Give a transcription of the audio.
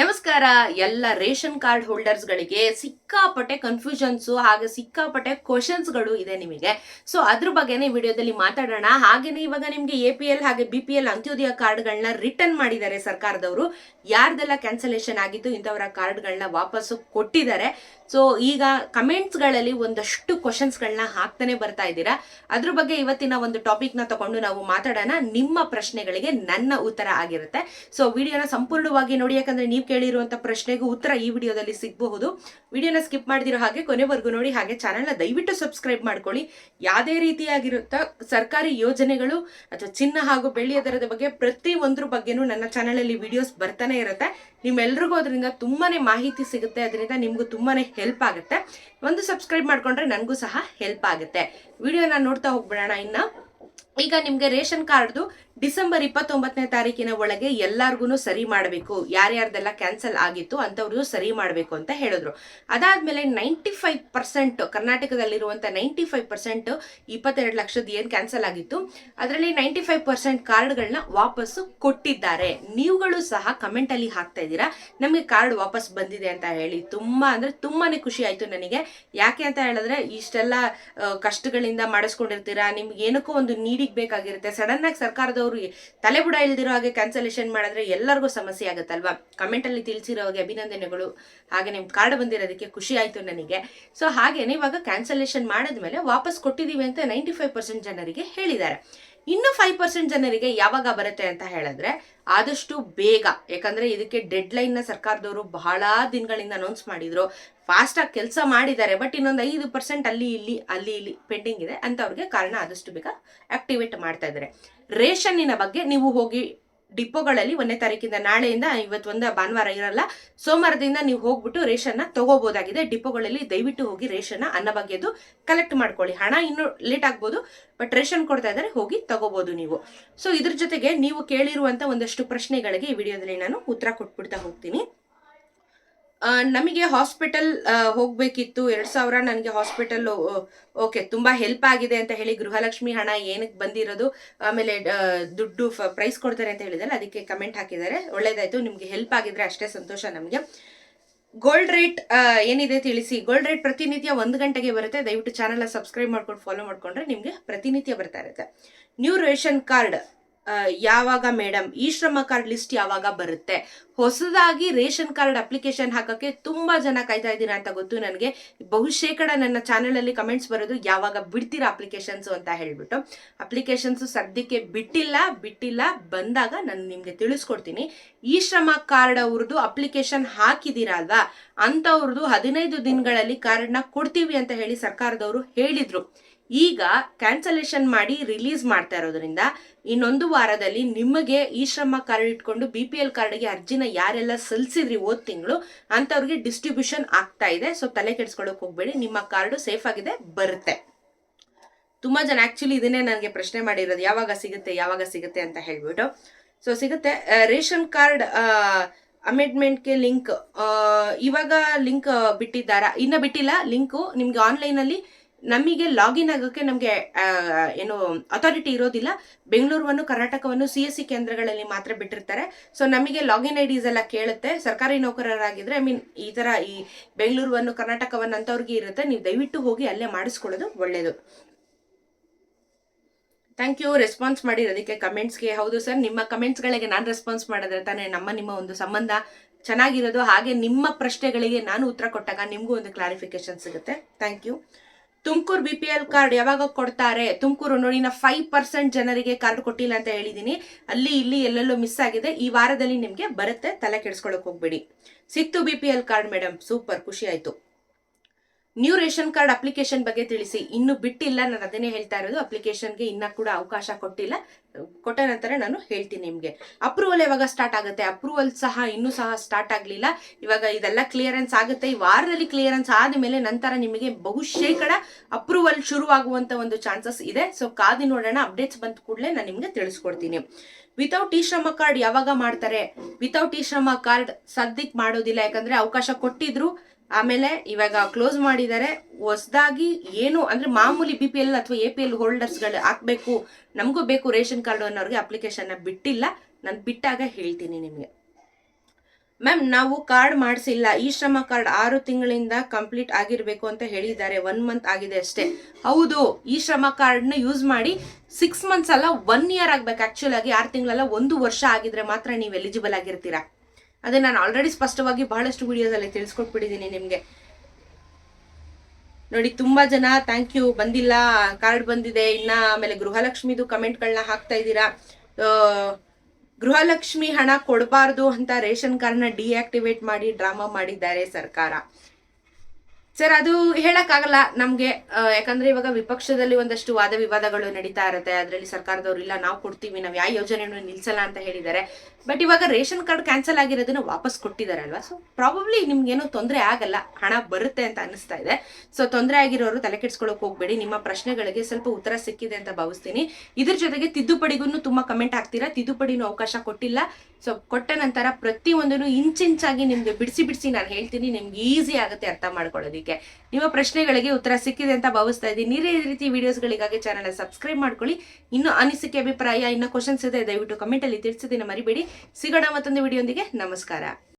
ನಮಸ್ಕಾರ. ಎಲ್ಲ ration card ಹೋಲ್ಡರ್ಸ್ಗಳಿಗೆ ಸಿಕ್ಕಾಪಟ್ಟೆ ಕನ್ಫ್ಯೂಷನ್ಸು ಹಾಗೆ ಸಿಕ್ಕಾಪಟ್ಟೆ ಕ್ವಶನ್ಸ್ಗಳು ಇದೆ ನಿಮಗೆ. ಸೊ ಅದ್ರ ಬಗ್ಗೆನೇ ವಿಡಿಯೋದಲ್ಲಿ ಮಾತಾಡೋಣ. ಹಾಗೇನೆ ಇವಾಗ ನಿಮಗೆ ಎ ಪಿ ಎಲ್ ಹಾಗೆ ಬಿ ಪಿ ಎಲ್ ಅಂತ್ಯೋದಯ ಕಾರ್ಡ್ಗಳನ್ನ ರಿಟರ್ನ್ ಮಾಡಿದ್ದಾರೆ ಸರ್ಕಾರದವರು. ಯಾರ್ದೆಲ್ಲ ಕ್ಯಾನ್ಸಲೇಷನ್ ಆಗಿತ್ತು ಇಂಥವರ ಕಾರ್ಡ್ಗಳನ್ನ ವಾಪಸ್ಸು ಕೊಟ್ಟಿದ್ದಾರೆ. ಸೊ ಈಗ ಕಮೆಂಟ್ಸ್ಗಳಲ್ಲಿ ಒಂದಷ್ಟು ಕ್ವಶನ್ಸ್ಗಳನ್ನ ಹಾಕ್ತಾನೆ ಬರ್ತಾ ಇದ್ದೀರಾ. ಅದ್ರ ಬಗ್ಗೆ ಇವತ್ತಿನ ಒಂದು ಟಾಪಿಕ್ನ ತಗೊಂಡು ನಾವು ಮಾತಾಡೋಣ. ನಿಮ್ಮ ಪ್ರಶ್ನೆಗಳಿಗೆ ನನ್ನ ಉತ್ತರ ಆಗಿರುತ್ತೆ. ಸೊ ವಿಡಿಯೋನ ಸಂಪೂರ್ಣವಾಗಿ ನೋಡಿ, ಯಾಕಂದ್ರೆ ನೀವು ಕೇಳಿರುವಂಥ ಪ್ರಶ್ನೆಗೂ ಉತ್ತರ ಈ ವಿಡಿಯೋದಲ್ಲಿ ಸಿಗಬಹುದು. ವಿಡಿಯೋನ ಸ್ಕಿಪ್ ಮಾಡಿದಿರೋ ಹಾಗೆ ಕೊನೆವರೆಗೂ ನೋಡಿ, ಹಾಗೆ ಚಾನೆಲ್ನ ದಯವಿಟ್ಟು ಸಬ್ಸ್ಕ್ರೈಬ್ ಮಾಡ್ಕೊಳ್ಳಿ. ಯಾವುದೇ ರೀತಿಯಾಗಿರುತ್ತ ಸರ್ಕಾರಿ ಯೋಜನೆಗಳು ಅಥವಾ ಚಿನ್ನ ಹಾಗೂ ಬೆಳ್ಳಿಯ ದರದ ಬಗ್ಗೆ ಪ್ರತಿ ಒಂದ್ರ ಬಗ್ಗೆನೂ ನನ್ನ ಚಾನಲಲ್ಲಿ ವಿಡಿಯೋಸ್ ಬರ್ತಾನೆ ಇರುತ್ತೆ. ನಿಮ್ಮೆಲ್ರಿಗೂ ಅದರಿಂದ ತುಂಬಾನೇ ಮಾಹಿತಿ ಸಿಗುತ್ತೆ. ಅದರಿಂದ ನಿಮಗೂ ತುಂಬಾನೇ ಹೆಲ್ಪ್ ಆಗುತ್ತೆ. ಒಂದು ಸಬ್ಸ್ಕ್ರೈಬ್ ಮಾಡ್ಕೊಂಡ್ರೆ ನನಗೂ ಸಹ ಹೆಲ್ಪ್ ಆಗುತ್ತೆ. ವಿಡಿಯೋನ ನೋಡ್ತಾ ಹೋಗ್ಬಿಡೋಣ ಇನ್ನ. ಈಗ ನಿಮ್ಗೆ ರೇಷನ್ ಕಾರ್ಡ್ದು ಡಿಸೆಂಬರ್ ಇಪ್ಪತ್ತೊಂಬತ್ತನೇ ತಾರೀಕಿನ ಒಳಗೆ ಎಲ್ಲಾರ್ಗು ಸರಿ ಮಾಡಬೇಕು. ಯಾರ್ಯಾರ್ದೆಲ್ಲ ಕ್ಯಾನ್ಸಲ್ ಆಗಿತ್ತು ಅಂಥವ್ರಿಗೂ ಸರಿ ಮಾಡಬೇಕು ಅಂತ ಹೇಳಿದ್ರು. ಅದಾದ್ಮೇಲೆ ನೈಂಟಿ ಫೈವ್ ಪರ್ಸೆಂಟ್ ಕರ್ನಾಟಕದಲ್ಲಿರುವಂಥ ನೈಂಟಿ ಫೈವ್ ಪರ್ಸೆಂಟ್ ಇಪ್ಪತ್ತೆರಡು ಲಕ್ಷದ ಏನು ಕ್ಯಾನ್ಸಲ್ ಆಗಿತ್ತು. ಅದರಲ್ಲಿ ನೈಂಟಿ ಫೈವ್ ಪರ್ಸೆಂಟ್ ಕಾರ್ಡ್ಗಳನ್ನ ವಾಪಸ್ಸು ಕೊಟ್ಟಿದ್ದಾರೆ. ನೀವುಗಳು ಸಹ ಕಮೆಂಟ್ ಅಲ್ಲಿ ಹಾಕ್ತಾ ಇದ್ದೀರಾ. ನಮಗೆ ಕಾರ್ಡ್ ವಾಪಸ್ ಬಂದಿದೆ ಅಂತ ಹೇಳಿ ತುಂಬಾ ಅಂದ್ರೆ ತುಂಬಾನೇ ಖುಷಿ ಆಯ್ತು ನನಗೆ. ಯಾಕೆ ಅಂತ ಹೇಳಿದ್ರೆ ಇಷ್ಟೆಲ್ಲ ಕಷ್ಟಗಳಿಂದ ಮಾಡಿಸ್ಕೊಂಡಿರ್ತೀರಾ, ನಿಮ್ಗೆ ಏನಕ್ಕೋ ಒಂದು ನೀಡಿಗೆ ಬೇಕಾಗಿರುತ್ತೆ. ಸಡನ್ ಆಗಿ ಸರ್ಕಾರದವರು ತಲೆ ಬುಡ ಇಲ್ದಿರೋ ಹಾಗೆ ಕ್ಯಾನ್ಸಲೇಷನ್ ಮಾಡಿದ್ರೆ ಎಲ್ಲರಿಗೂ ಸಮಸ್ಯೆ ಆಗುತ್ತಲ್ವಾ? ಕಮೆಂಟ್ ಅಲ್ಲಿ ತಿಳಿಸಿರೋ ಹಾಗೆ ಅಭಿನಂದನೆಗಳು. ಹಾಗೆ ನಿಮ್ ಕಾರ್ಡ್ ಬಂದಿರೋದಕ್ಕೆ ಖುಷಿ ಆಯ್ತು ನನಗೆ. ಸೊ ಹಾಗೇನೆ ಇವಾಗ ಕ್ಯಾನ್ಸಲೇಷನ್ ಮಾಡಿದ್ಮೇಲೆ ವಾಪಸ್ ಕೊಟ್ಟಿದೀವಿ ಅಂತ ನೈಂಟಿ ಫೈವ್ ಪರ್ಸೆಂಟ್ ಜನರಿಗೆ ಹೇಳಿದ್ದಾರೆ. ಇನ್ನು ಫೈವ್ ಪರ್ಸೆಂಟ್ ಜನರಿಗೆ ಯಾವಾಗ ಬರುತ್ತೆ ಅಂತ ಹೇಳಿದ್ರೆ ಆದಷ್ಟು ಬೇಗ. ಯಾಕಂದ್ರೆ ಇದಕ್ಕೆ ಡೆಡ್ ಲೈನ್ನ ಸರ್ಕಾರದವರು ಬಹಳ ದಿನಗಳಿಂದ ಅನೌನ್ಸ್ ಮಾಡಿದ್ರು. ಫಾಸ್ಟ್ ಆಗಿ ಕೆಲಸ ಮಾಡಿದ್ದಾರೆ ಬಟ್ ಇನ್ನೊಂದು ಐದು ಪರ್ಸೆಂಟ್ ಅಲ್ಲಿ, ಇಲ್ಲಿ ಅಲ್ಲಿ, ಇಲ್ಲಿ ಪೆಂಡಿಂಗ್ ಇದೆ. ಅಂತ ಅವ್ರಿಗೆ ಕಾರಣ ಆದಷ್ಟು ಬೇಗ ಆಕ್ಟಿವೇಟ್ ಮಾಡ್ತಾ ಇದ್ದಾರೆ. ರೇಷನ್ನಿನ ಬಗ್ಗೆ ನೀವು ಹೋಗಿ ಡಿಪೋಗಳಲ್ಲಿ ಒಂದನೇ ತಾರೀಕಿಂದ ನಾಳೆಯಿಂದ ಇವತ್ತೊಂದು ಭಾನುವಾರ ಇರಲ್ಲ, ಸೋಮವಾರದಿಂದ ನೀವು ಹೋಗ್ಬಿಟ್ಟು ರೇಷನ್ನ ತಗೋಬಹುದಾಗಿದೆ ಡಿಪೋಗಳಲ್ಲಿ ದಯವಿಟ್ಟು ಹೋಗಿ ರೇಷನ್ನ ಅನ್ನಭಾಗ್ಯದ್ದು ಕಲೆಕ್ಟ್ ಮಾಡ್ಕೊಳ್ಳಿ. ಹಣ ಇನ್ನೂ ಲೇಟ್ ಆಗ್ಬೋದು ಬಟ್ ರೇಷನ್ ಕೊಡ್ತಾ ಇದ್ದಾರೆ, ಹೋಗಿ ತಗೋಬಹುದು ನೀವು. ಸೊ ಇದ್ರ ಜೊತೆಗೆ ನೀವು ಕೇಳಿರುವಂತ ಒಂದಷ್ಟು ಪ್ರಶ್ನೆಗಳಿಗೆ ಈ ವಿಡಿಯೋದಲ್ಲಿ ನಾನು ಉತ್ತರ ಕೊಟ್ಬಿಡ್ತಾ ಹೋಗ್ತೀನಿ. ನಮಗೆ ಹಾಸ್ಪಿಟಲ್ ಹೋಗ್ಬೇಕಿತ್ತು. ಎರಡು ಸಾವಿರ ನನಗೆ ಹಾಸ್ಪಿಟಲ್ ಓಕೆ, ತುಂಬಾ ಹೆಲ್ಪ್ ಆಗಿದೆ ಅಂತ ಹೇಳಿ ಗೃಹಲಕ್ಷ್ಮಿ ಹಣ ಏನಕ್ಕೆ ಬಂದಿರೋದು, ಆಮೇಲೆ ದುಡ್ಡು ಪ್ರೈಸ್ ಕೊಡ್ತಾರೆ ಅಂತ ಹೇಳಿದಾರೆ ಅದಕ್ಕೆ ಕಮೆಂಟ್ ಹಾಕಿದ್ದಾರೆ. ಒಳ್ಳೇದಾಯ್ತು, ನಿಮ್ಗೆ ಹೆಲ್ಪ್ ಆಗಿದ್ರೆ ಅಷ್ಟೇ ಸಂತೋಷ ನಮಗೆ. ಗೋಲ್ಡ್ ರೇಟ್ ಏನಿದೆ ತಿಳಿಸಿ. ಗೋಲ್ಡ್ ರೇಟ್ ಪ್ರತಿನಿತ್ಯ ಒಂದು ಗಂಟೆಗೆ ಬರುತ್ತೆ. ದಯವಿಟ್ಟು ಚಾನಲ್ ಸಬ್ಸ್ಕ್ರೈಬ್ ಮಾಡ್ಕೊಂಡು ಫಾಲೋ ಮಾಡ್ಕೊಂಡ್ರೆ ನಿಮಗೆ ಪ್ರತಿನಿತ್ಯ ಬರ್ತಾ ಇರುತ್ತೆ. ನ್ಯೂ ರೇಷನ್ ಕಾರ್ಡ್ ಯಾವಾಗ ಮೇಡಮ್ ಈ ಶ್ರಮ ಕಾರ್ಡ್ ಲಿಸ್ಟ್ ಯಾವಾಗ ಬರುತ್ತೆ? ಹೊಸದಾಗಿ ರೇಷನ್ ಕಾರ್ಡ್ ಅಪ್ಲಿಕೇಶನ್ ಹಾಕಕ್ಕೆ ತುಂಬಾ ಜನ ಕಾಯ್ತಾ ಇದ್ದೀರಾ ಅಂತ ಗೊತ್ತು ನನಗೆ. ಬಹುಶೇಕಡ ನನ್ನ ಚಾನೆಲ್ ಅಲ್ಲಿ ಕಮೆಂಟ್ಸ್ ಬರೋದು ಯಾವಾಗ ಬಿಡ್ತೀರಾ ಅಪ್ಲಿಕೇಶನ್ಸ್ ಅಂತ ಹೇಳ್ಬಿಟ್ಟು. ಅಪ್ಲಿಕೇಶನ್ಸ್ ಸದ್ಯಕ್ಕೆ ಬಿಟ್ಟಿಲ್ಲ ಬಿಟ್ಟಿಲ್ಲ. ಬಂದಾಗ ನಾನು ನಿಮಗೆ ತಿಳಿಸ್ಕೊಡ್ತೀನಿ. ಈ ಶ್ರಮ ಕಾರ್ಡ್ ಅವ್ರದ್ದು ಅಪ್ಲಿಕೇಶನ್ ಹಾಕಿದ್ದೀರಾ ಅಲ್ವಾ? ಅಂತವ್ರದ್ದು ಹದಿನೈದು ದಿನಗಳಲ್ಲಿ ಕಾರ್ಡ್ನ ಕೊಡ್ತೀವಿ ಅಂತ ಹೇಳಿ ಸರ್ಕಾರದವರು ಹೇಳಿದ್ರು. ಈಗ ಕ್ಯಾನ್ಸಲೇಷನ್ ಮಾಡಿ ರಿಲೀಸ್ ಮಾಡ್ತಾ ಇರೋದ್ರಿಂದ ಇನ್ನೊಂದು ವಾರದಲ್ಲಿ ನಿಮಗೆ ಈ ಶ್ರಮ ಕಾರ್ಡ್ ಇಟ್ಕೊಂಡು ಬಿ ಪಿ ಎಲ್ ಕಾರ್ಡ್ಗೆ ಅರ್ಜಿನ ಯಾರೆಲ್ಲ ಸಲ್ಲಿಸಿದ್ರಿ ಹೋದ ತಿಂಗಳು ಅಂಥವ್ರಿಗೆ ಡಿಸ್ಟ್ರಿಬ್ಯೂಷನ್ ಆಗ್ತಾ ಇದೆ. ಸೊ ತಲೆ ಕೆಡಿಸ್ಕೊಳ್ಳೋಕೆ ಹೋಗ್ಬೇಡಿ. ನಿಮ್ಮ ಕಾರ್ಡು ಸೇಫ್ ಆಗಿದೆ, ಬರುತ್ತೆ. ತುಂಬಾ ಜನ ಆ್ಯಕ್ಚುಲಿ ಇದನ್ನೇ ನನಗೆ ಪ್ರಶ್ನೆ ಮಾಡಿರೋದು. ಯಾವಾಗ ಸಿಗುತ್ತೆ ಯಾವಾಗ ಸಿಗುತ್ತೆ ಅಂತ ಹೇಳ್ಬಿಟ್ಟು. ಸೊ ಸಿಗುತ್ತೆ. ರೇಷನ್ ಕಾರ್ಡ್ ಅಮೆಂಡ್ಮೆಂಟ್ಗೆ ಲಿಂಕ್ ಇವಾಗ ಲಿಂಕ್ ಬಿಟ್ಟಿದ್ದಾರಾ? ಇನ್ನೂ ಬಿಟ್ಟಿಲ್ಲ. ಲಿಂಕು ನಿಮ್ಗೆ ಆನ್ಲೈನಲ್ಲಿ ನಮಗೆ ಲಾಗಿನ್ ಆಗೋಕ್ಕೆ ನಮಗೆ ಏನು ಅಥಾರಿಟಿ ಇರೋದಿಲ್ಲ. ಬೆಂಗಳೂರನ್ನು ಕರ್ನಾಟಕವನ್ನು ಸಿ ಎಸ್ ಸಿ ಕೇಂದ್ರಗಳಲ್ಲಿ ಮಾತ್ರ ಬಿಟ್ಟಿರ್ತಾರೆ. ಸೊ ನಮಗೆ ಲಾಗಿನ್ ಐ ಡಿಸ್ ಎಲ್ಲ ಕೇಳುತ್ತೆ. ಸರ್ಕಾರಿ ನೌಕರರಾಗಿದ್ರೆ ಐ ಮೀನ್ ಈ ಥರ ಈ ಬೆಂಗಳೂರನ್ನು ಕರ್ನಾಟಕವನ್ನು ಅಂಥವ್ರಿಗೆ ಇರುತ್ತೆ. ನೀವು ದಯವಿಟ್ಟು ಹೋಗಿ ಅಲ್ಲೇ ಮಾಡಿಸ್ಕೊಳ್ಳೋದು ಒಳ್ಳೆಯದು ಥ್ಯಾಂಕ್ ಯು ರೆಸ್ಪಾನ್ಸ್ ಮಾಡಿರೋದಕ್ಕೆ ಕಮೆಂಟ್ಸ್ಗೆ ಹೌದು ಸರ್ ನಿಮ್ಮ ಕಮೆಂಟ್ಸ್ಗಳಿಗೆ ನಾನು ರೆಸ್ಪಾನ್ಸ್ ಮಾಡಿದ್ರೆ ತಾನೇ ನಮ್ಮ, ನಿಮ್ಮ ಒಂದು ಸಂಬಂಧ ಚೆನ್ನಾಗಿರೋದು. ಹಾಗೆ ನಿಮ್ಮ ಪ್ರಶ್ನೆಗಳಿಗೆ ನಾನು ಉತ್ತರ ಕೊಟ್ಟಾಗ ನಿಮಗೂ ಒಂದು ಕ್ಲಾರಿಫಿಕೇಶನ್ ಸಿಗುತ್ತೆ. Thank you Tumakuru B P L card ಯಾವಾಗ ಕೊಡ್ತಾರೆ? ತುಮಕೂರು ನೋಡಿ ನಾ ಫೈವ್ ಪರ್ಸೆಂಟ್ ಜನರಿಗೆ ಕಾರ್ಡ್ ಕೊಟ್ಟಿಲ್ಲ ಅಂತ ಹೇಳಿದೀನಿ. ಅಲ್ಲಿ, ಇಲ್ಲಿ ಎಲ್ಲೆಲ್ಲೋ ಮಿಸ್ ಆಗಿದೆ. ಈ ವಾರದಲ್ಲಿ ನಿಮಗೆ ಬರುತ್ತೆ. ತಲೆ ಕೆಡಿಸ್ಕೊಳಕ್ ಹೋಗ್ಬೇಡಿ. ಸಿಕ್ತು B P L card madam super ಖುಷಿ ಆಯ್ತು. ನ್ಯೂ ರೇಷನ್ ಕಾರ್ಡ್ ಅಪ್ಲಿಕೇಶನ್ ಬಗ್ಗೆ ತಿಳಿಸಿ. ಇನ್ನು ಬಿಟ್ಟಿಲ್ಲ, ನಾನು ಅದನ್ನೇ ಹೇಳ್ತಾ ಇರೋದು. ಅಪ್ಲಿಕೇಶನ್ಗೆ ಇನ್ನ ಕೂಡ ಅವಕಾಶ ಕೊಟ್ಟಿಲ್ಲ. ಕೊಟ್ಟ ನಂತರ ನಾನು ಹೇಳ್ತೀನಿ ನಿಮಗೆ. ಅಪ್ರೂವಲ್ ಯಾವಾಗ ಸ್ಟಾರ್ಟ್ ಆಗುತ್ತೆ? ಅಪ್ರೂವಲ್ ಸಹ ಇನ್ನೂ ಸಹ ಸ್ಟಾರ್ಟ್ ಆಗಲಿಲ್ಲ. ಇವಾಗ ಇದೆಲ್ಲ ಕ್ಲಿಯರೆನ್ಸ್ ಆಗುತ್ತೆ. ಈ ವಾರದಲ್ಲಿ ಕ್ಲಿಯರೆನ್ಸ್ ಆದ ಮೇಲೆ ನಂತರ ನಿಮಗೆ ಬಹುಶೇಕಡ ಅಪ್ರೂವಲ್ ಶುರುವಾಗುವಂತ ಒಂದು ಚಾನ್ಸಸ್ ಇದೆ. ಸೊ ಕಾದಿ ನೋಡೋಣ. ಅಪ್ಡೇಟ್ಸ್ ಬಂದ ಕೂಡಲೇ ನಾನು ನಿಮಗೆ ತಿಳಿಸ್ಕೊಡ್ತೀನಿ. ವಿತೌಟ್ ಈ ಶ್ರಮ ಕಾರ್ಡ್ ಯಾವಾಗ ಮಾಡ್ತಾರೆ? ವಿತೌಟ್ ಈ ಶ್ರಮ ಕಾರ್ಡ್ ಸದ್ಯಕ್ಕೆ ಮಾಡೋದಿಲ್ಲ. ಯಾಕಂದ್ರೆ ಅವಕಾಶ ಕೊಟ್ಟಿದ್ರು. ಆಮೇಲೆ ಇವಾಗ ಕ್ಲೋಸ್ ಮಾಡಿದ್ದಾರೆ ಹೊಸದಾಗಿ ಏನು ಅಂದ್ರೆ ಮಾಮೂಲಿ ಬಿ ಪಿ ಎಲ್ ಅಥವಾ ಎ ಪಿ ಎಲ್ ಹೋಲ್ಡರ್ಸ್ಗಳು ಹಾಕ್ಬೇಕು, ನಮಗೂ ಬೇಕು ರೇಷನ್ ಕಾರ್ಡ್ ಅನ್ನೋರಿಗೆ ಅಪ್ಲಿಕೇಶನ್ನ ಬಿಟ್ಟಿಲ್ಲ. ನಾನು ಬಿಟ್ಟಾಗ ಹೇಳ್ತೀನಿ ನಿಮಗೆ. ಮ್ಯಾಮ್ ನಾವು ಕಾರ್ಡ್ ಮಾಡಿಸಿಲ್ಲ. ಈ ಶ್ರಮ ಕಾರ್ಡ್ ಆರು ತಿಂಗಳಿಂದ ಕಂಪ್ಲೀಟ್ ಆಗಿರಬೇಕು ಅಂತ ಹೇಳಿದ್ದಾರೆ. ಒನ್ ಮಂತ್ ಆಗಿದೆ ಅಷ್ಟೇ. ಹೌದು, ಈ ಶ್ರಮ ಕಾರ್ಡ್ನ ಯೂಸ್ ಮಾಡಿ ಸಿಕ್ಸ್ ಮಂತ್ಸ್ ಅಲ್ಲ ಒನ್ ಇಯರ್ ಆಗ್ಬೇಕು. ಆ್ಯಕ್ಚುಲಾಗಿ ಆರು ತಿಂಗಳಲ್ಲ ಒಂದು ವರ್ಷ ಆಗಿದ್ರೆ ಮಾತ್ರ ನೀವು ಎಲಿಜಿಬಲ್ ಆಗಿರ್ತೀರಾ? ಅದೇ ನಾನು ಆಲ್ರೆಡಿ ಸ್ಪಷ್ಟವಾಗಿ ಬಹಳಷ್ಟು ವಿಡಿಯೋದಲ್ಲಿ ತಿಳಿಸ್ಕೊಟ್ಬಿಟ್ಟಿದ್ದೀನಿ ನಿಮಗೆ. ನೋಡಿ, ತುಂಬಾ ಜನ ಥ್ಯಾಂಕ್ ಯು ಬಂದಿಲ್ಲ ಕಾರ್ಡ್ ಬಂದಿದೆ, ಇನ್ನ ಆಮೇಲೆ ಗೃಹಲಕ್ಷ್ಮಿದು ಕಮೆಂಟ್ಗಳನ್ನ ಹಾಕ್ತಾ ಇದ್ದೀರಾ. ಗೃಹಲಕ್ಷ್ಮಿ ಹಣ ಕೊಡಬಾರ್ದು ಅಂತ ರೇಷನ್ ಕಾರ್ಡ್ನ ಡಿಆಕ್ಟಿವೇಟ್ ಮಾಡಿ ಡ್ರಾಮಾ ಮಾಡಿದ್ದಾರೆ ಸರ್ಕಾರ. ಸರ್ ಅದು ಹೇಳಕ್ಕಾಗಲ್ಲ. ನಮ್ಗೆ ಯಾಕಂದ್ರೆ ಇವಾಗ ವಿಪಕ್ಷದಲ್ಲಿ ಒಂದಷ್ಟು ವಾದ ವಿವಾದಗಳು ನಡೀತಾ ಇರುತ್ತೆ. ಅದರಲ್ಲಿ ಸರ್ಕಾರದವ್ರು ಇಲ್ಲ, ನಾವು ಕೊಡ್ತೀವಿ, ನಾವು ಯಾವ ಯೋಜನೆಯನ್ನು ನಿಲ್ಸಲ್ಲ ಅಂತ ಹೇಳಿದ್ದಾರೆ. ಬಟ್ ಇವಾಗ ರೇಷನ್ ಕಾರ್ಡ್ ಕ್ಯಾನ್ಸಲ್ ಆಗಿರೋದನ್ನ ವಾಪಸ್ ಕೊಟ್ಟಿದ್ದಾರೆ ಅಲ್ವಾ ಸೊ ಪ್ರಾಬಬ್ಲಿ ನಿಮ್ಗೇನು ತೊಂದರೆ ಆಗಲ್ಲ. ಹಣ ಬರುತ್ತೆ ಅಂತ ಅನಿಸ್ತಾ ಇದೆ. ಸೊ ತೊಂದರೆ ಆಗಿರೋರು ತಲೆ ಕೆಡ್ಸ್ಕೊಳಕ್ ಹೋಗ್ಬೇಡಿ. ನಿಮ್ಮ ಪ್ರಶ್ನೆಗಳಿಗೆ ಸ್ವಲ್ಪ ಉತ್ತರ ಸಿಕ್ಕಿದೆ ಅಂತ ಭಾವಿಸ್ತೀನಿ. ಇದ್ರ ಜೊತೆಗೆ ತಿದ್ದುಪಡಿಗೂ ತುಂಬಾ ಕಮೆಂಟ್ ಹಾಕ್ತೀರಾ? ತಿದ್ದುಪಡಿನೂ ಅವಕಾಶ ಕೊಟ್ಟಿಲ್ಲ. ಸೊ ಕೊಟ್ಟ ನಂತರ ಪ್ರತಿಯೊಂದನ್ನು ಇಂಚಿಂಚಾಗಿ ನಿಮ್ಗೆ ಬಿಡಿಸಿ ಬಿಡಿಸಿ ನಾನು ಹೇಳ್ತೀನಿ. ನಿಮ್ಗೆ ಈಸಿ ಆಗುತ್ತೆ ಅರ್ಥ ನಿಮ್ಮ ಪ್ರಶ್ನೆಗಳಿಗೆ ಉತ್ತರ ಸಿಕ್ಕಿದೆ ಅಂತ ಭಾವಿಸ್ತಾ ಇದ್ದೀನಿ. ನೀರೇ ರೀತಿ ವಿಡಿಯೋಸ್ಗಳಿಗಾಗಿ ಚಾನಲ್ ಸಬ್ಸ್ಕ್ರೈಬ್ ಮಾಡ್ಕೊಳ್ಳಿ. ಇನ್ನು ಅನಿಸಿಕೆ, ಅಭಿಪ್ರಾಯ, ಇನ್ನು ಕ್ವಶನ್ಸ್ ಇದೆ, ದಯವಿಟ್ಟು ಕಮೆಂಟಲ್ಲಿ ತಿಳಿಸಿದ್ದೀನಿ ಮರಿಬೇಡಿ. ಸಿಗೋಣ ಮತ್ತೊಂದು ವಿಡಿಯೋಂದಿಗೆ ನಮಸ್ಕಾರ.